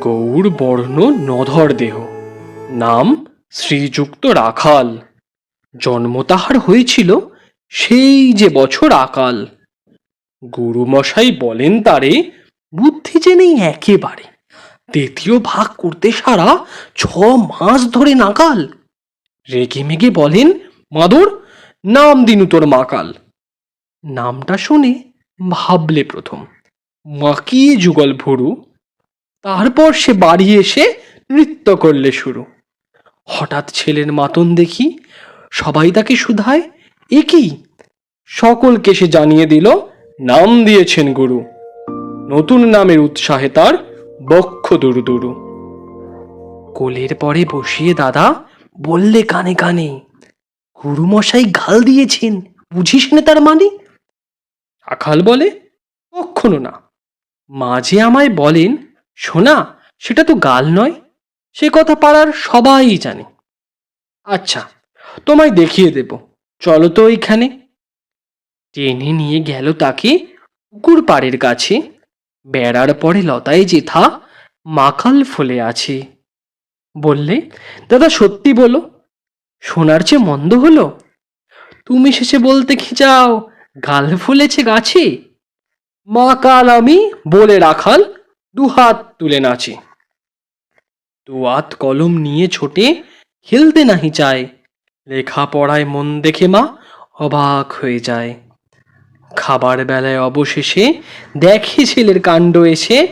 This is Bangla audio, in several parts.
গৌর বর্ণ নধর দেহ। নাম শ্রীযুক্ত রাখাল। জন্ম তাহার হয়েছিল সেই যে বছর আকাল। গুরুমশাই বলেন তারে, বুদ্ধি যে নেই একেবারে। তৃতীয় ভাগ করতে সারা ছ মাস ধরে নাকাল। রেগে মেগে বলেন, মাদর, নাম দিনু তোর মাকাল নামটা শুনে ভাবলে প্রথম মাকিয়ে যুগল ভুরু? তারপর সে বাড়ি এসে নৃত্য করলে শুরু। হঠাৎ ছেলের মাতন দেখি, সবাই তাকে শুধায়। এ কি? সকলকে সে জানিয়ে দিল, নাম দিয়েছেন গুরু। নতুন নামের উৎসাহে তার বক্ষ দুরু দুরু। কোলের পরে বসিয়ে দাদা বললে কানে কানে, গুরুমশাই গাল দিয়েছেন, বুঝিস না তার মানে? আখাল বলে কখনো না। মাঝে আমায় বলেন শোনা, সেটা তো গাল নয়। সে কথা পাড়ার সবাই জানে। আচ্ছা তোমায় দেখিয়ে দেব। চলো তো ওইখানে টেনে নিয়ে গেল তাকে পুকুর পাড়ের কাছে। বেড়ার পরে লতায় যেথা মাকাল ফুলে আছে। বললে, দাদা, সত্যি বলো শোনার চেয়ে মন্দ হলো? তুমি শেষে বলতে কি চাও, গাল ফুলেছে গাছে? মা কাল আমি বলে রাখাল দুহাত তুলে নাচে। দুয়াত কলম নিয়ে ছোটে খেলতে নাহি চায়। লেখাপড়ায় মন দেখে মা অবাক হয়ে যায়। খাবার বেলায় অবশেষে দেখে ছেলের কাণ্ড এসে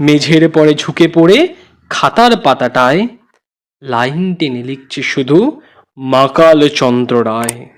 মেঝের পরে ঝুঁকে পড়ে খাতার পাতাটায়। লাইন টেনে লিখছে শুধু, মাকাল চন্দ্র রায়।